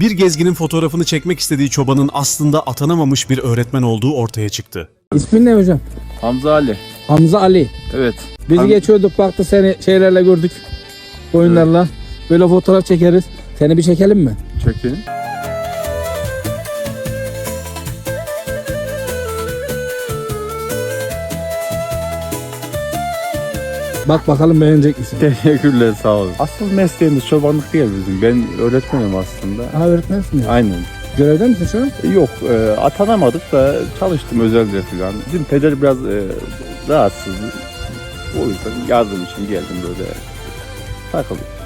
Bir gezginin fotoğrafını çekmek istediği çobanın aslında atanamamış bir öğretmen olduğu ortaya çıktı. İsmin ne hocam? Hamza Ali. Hamza Ali. Evet. Biz Ham- geçiyorduk baktı seni şeylerle gördük. Oyunlarla. Böyle fotoğraf çekeriz. Seni bir çekelim mi? Çekin. Bak bakalım beğenecek misin? Teşekkürler sağ olun. Asıl mesleğimiz çobanlık değil bizim. Ben öğretmenim aslında. Ha öğretmensin ya. Aynen. Görevde misin şu an? Yok e, atanamadık da çalıştım özelde falan. Bizim peder biraz e, rahatsız. O yüzden yardım için geldim böyle. Takıldım.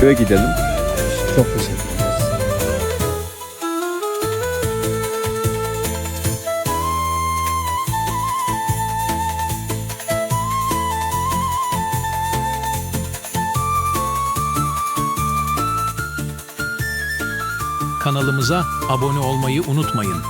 Köye gidelim. Çok teşekkür ederiz. Kanalımıza abone olmayı unutmayın.